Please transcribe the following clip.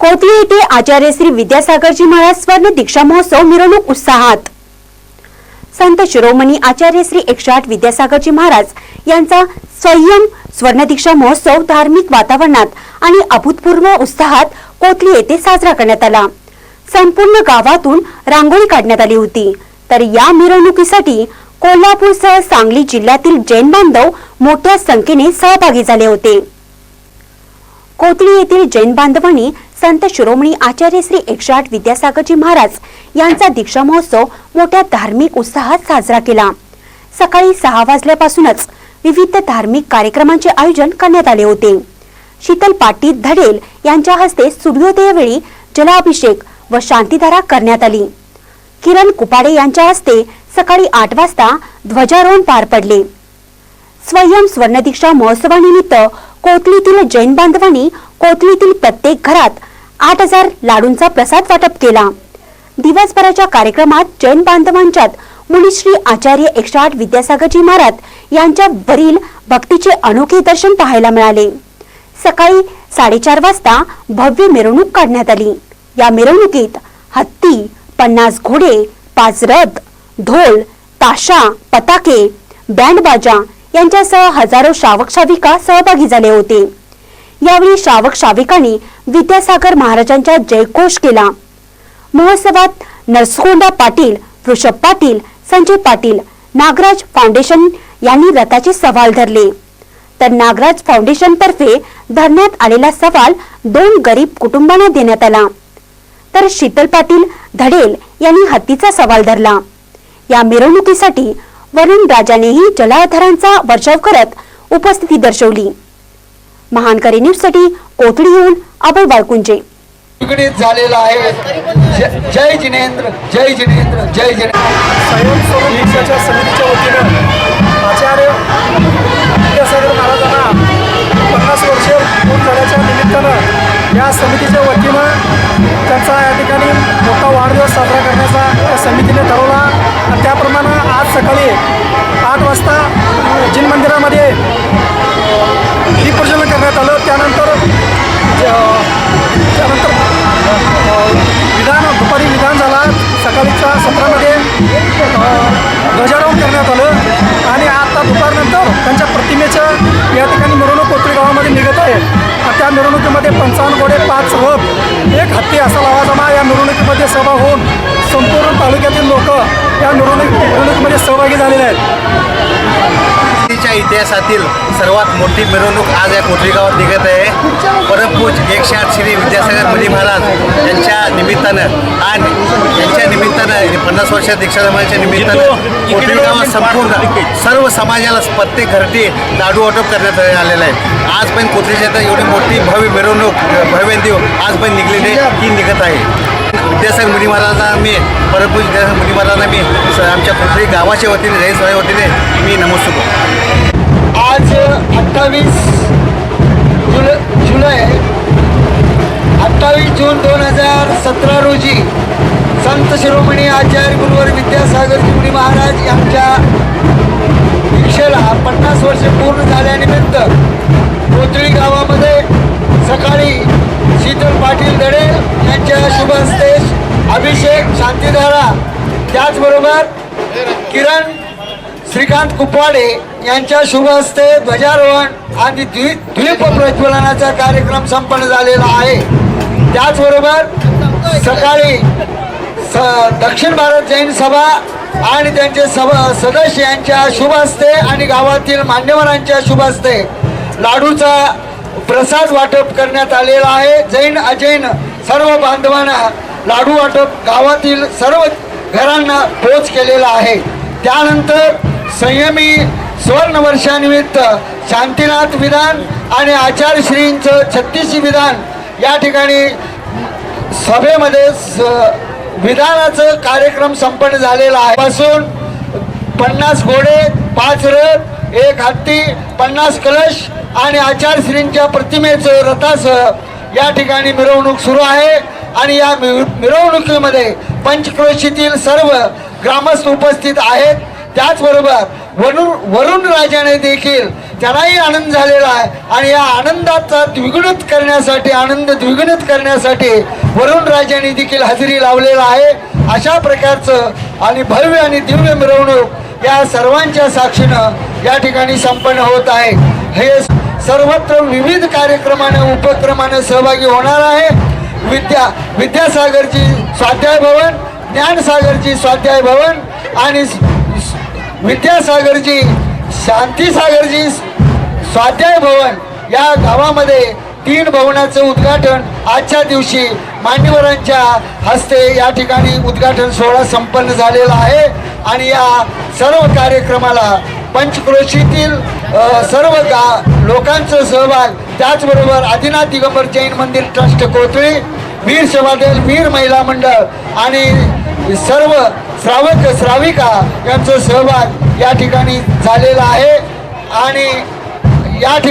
कोथळी येथे आचार्य श्री विद्यासागरजी महाराज स्वर्ण दीक्षा महोत्सव मिरवणूक उत्साहात. संत शिरोमणी आचार्य श्री एकशे आठ विद्यासागरजी महाराज यांचा संयम स्वर्ण दीक्षा महोत्सव धार्मिक वातावरणात आणि अभूतपूर्व उत्साहात कोथळी येथे साजरा करण्यात आला. संपूर्ण गावातून रांगोळी काढण्यात आली होती. तर या मिरवणुकीसाठी कोल्हापूरसह सांगली जिल्ह्यातील जैन बांधव मोठ्या संख्येने सहभागी झाले होते. कोथळी येथील जैन बांधवांनी संत शिरोमणी आचार्य श्री एकशे आठ विद्यासागरजी महाराज यांचा दीक्षा महोत्सव मोठ्या धार्मिक उत्साहात साजरा केला. सकाळी सहा वाजल्यापासूनच विविध धार्मिक कार्यक्रमांचे आयोजन करण्यात आले होते. शीतल पाटील धडेल यांच्या हस्ते सूर्योदयावेळी जलाभिषेक व शांतीधारा करण्यात आली. किरण कुपाडे यांच्या हस्ते सकाळी आठ वाजता ध्वजारोहण पार पडले. स्वयं स्वर्णदीक्षा महोत्सवानिमित्त कोथलीतील जैन बांधवांनी कोथलीतील प्रत्येक घरात आठ हजार लाडूंचा प्रसाद वाटप केला. दिवसभराच्या कार्यक्रमात जैन बांधवांच्यात मुनिश्री आचार्य एकशे आठ विद्यासागरजी महाराज यांच्या वरील भक्तीचे अनोखे दर्शन पाहायला मिळाले. सकाळी साडेचार वाजता भव्य मिरवणूक काढण्यात आली. या मिरवणुकीत हत्ती पन्नास घोडे पाच रथ ढोल ताशा पताके बँड यांच्यासह हजारो श्रावक श्राविका सहभागी झाले होते. यावेळी श्रावक श्राविकांनी विद्यासागर महाराजांचा जयघोष केला. महोत्सवात नरसकोंडा पाटील वृषभ पाटील संजय पाटील नागराज फाउंडेशन यांनी रथाचे सवाल धरले. तर नागराज फाउंडेशन तर्फे धरण्यात आलेला सवाल दोन गरीब कुटुंबांना देण्यात आला. तर शीतल पाटील धडेल यांनी हत्तीचा सवाल धरला. या मिरवणुकीसाठी वरुण राजानेही जलाधारांचा वर्षाव करत उपस्थिती दर्शवली. महानकरी न्यूजसाठी कोथळीहून अभय बाळकुंजे. विघटित झालेला आहे. जय- जय जिनेंद्र जय जिनेंद्र जय जिनेंद्र. समितीच्या वतीनं आचार्य विद्यासागर महाराजांना पन्नास वर्ष पूर्ण झाल्याच्या निमित्तानं या समितीच्या वतीनं त्यांचा या ठिकाणी मोठा वाढदिवस साजरा करण्याचा या समितीने ठरवला. आणि त्याप्रमाणे आज सकाळी आठ वाजता त्यांच्या प्रतिमेचं या ठिकाणी मिरवणूक कोथळी गावामध्ये निघत आहे. आणि त्या मिरवणुकीमध्ये पंचावन्न घोडे पाच रथ एक हत्ती असा लावाजमा या मिरवणुकीमध्ये सहभाग होऊन संपूर्ण तालुक्यातील लोक या मिरवणूक मिरवणुकीमध्ये सहभागी झालेले आहेत. तिच्या इतिहासातील सर्वात मोठी मिरवणूक आज या कोथळी गावात निघत आहे. परमपूज एकशे आठ श्री विद्यासागर मुनी महाराज यांच्या निमित्तानं आणि यांच्या निमित्तानं पन्नास वर्ष दीक्षाधर्माच्या निमित्तानं कोथळी गावात संपूर्ण सर्व समाजाला प्रत्येक घरटी लाडू वाटप करण्यात आलेलं आहे. आज पण कोथळीच्या इथं एवढी मोठी भव्य मिरवणूक भव्य देव आज पण निघलेली ती निघत आहे. विद्यासागर मुनी महाराजांना मी परमपूज विद्यासागर मुनी महाराजांना मी आमच्या कोथळी गावाच्या वतीने रहित वतीने मी नमस्कार आज अठ्ठावीस जुलै जुलै अठ्ठावीस जून दोन हजार सतरा रोजी संत शिरोमणी आचार्य गुरुवर विद्यासागर शिवणी महाराज यांच्या दीक्षेला पन्नास वर्ष पूर्ण झाल्यानिमित्त कोथळी गावामध्ये सकाळी शीतल पाटील दडे यांच्या शुभ हस्ते अभिषेक शांतीधारा. त्याचबरोबर किरण श्रीकांत कुपवाडे यांच्या शुभ हस्ते ध्वजारोहण आणि द्वि द्वीप प्रज्वलनाचा कार्यक्रम संपन्न झालेला आहे. त्याचबरोबर सकाळी स दक्षिण भारत जैन सभा आणि त्यांचे सभा सदस्य यांच्या शुभ हस्ते आणि गावातील मान्यवरांच्या शुभ हस्ते लाडूचा प्रसाद वाटप करण्यात आलेला आहे. जैन अजैन सर्व बांधवांना लाडू वाटप गावातील सर्व घरांना पोच केलेला आहे. त्यानंतर संयमी सुवर्ण वर्षानिमित्त शांतीनाथ विधान आणि आचार्यश्रींचं छत्तीसी विधान या ठिकाणी सभेमध्ये स- विधानाचं कार्यक्रम संपन्न झालेला आहे. पासून पन्नास घोडे पाच रथ एक हत्ती पन्नास कलश आणि आचार्यश्रींच्या प्रतिमेचं रथासह या ठिकाणी मिरवणूक सुरू आहे आणि या मिर- मिरवणुकीमध्ये पंचक्रोशीतील सर्व ग्रामस्थ उपस्थित आहेत. त्याचबरोबर वरुण वरुण राजाने देखील त्यालाही आनंद झालेला आहे. आणि या आनंदाचा द्विगुणित करण्यासाठी आनंद द्विगुणित करण्यासाठी वरुण राजाने देखील हजेरी लावलेला आहे. अशा प्रकारचं आणि भव्य आणि दिव्य मिरवणूक या सर्वांच्या साक्षीनं या ठिकाणी संपन्न होत आहे. हे सर्वत्र विविध कार्यक्रमानं उपक्रमानं सहभागी होणार आहे. विद्या विद्यासागरची स्वाध्याय भवन ज्ञानसागरची स्वाध्याय भवन आणि विद्यासागरजी शांतीसागरजी स्वाध्याय भवन या गावामध्ये तीन भवनाचं उद्घाटन आजच्या दिवशी मान्यवरांच्या हस्ते या ठिकाणी उद्घाटन सोहळा संपन्न झालेला आहे. आणि या सर्व कार्यक्रमाला पंचक्रोशीतील सर्व गा लोकांचं सहभाग त्याचबरोबर आदिनाथ दिगंबर जैन मंदिर ट्रस्ट कोथळी वीर समाज वीर महिला मंडळ आणि सर्व श्रावक श्राविका यांचा सहभाग या ठिकाणी झालेला आहे. आणि या ठिकाणी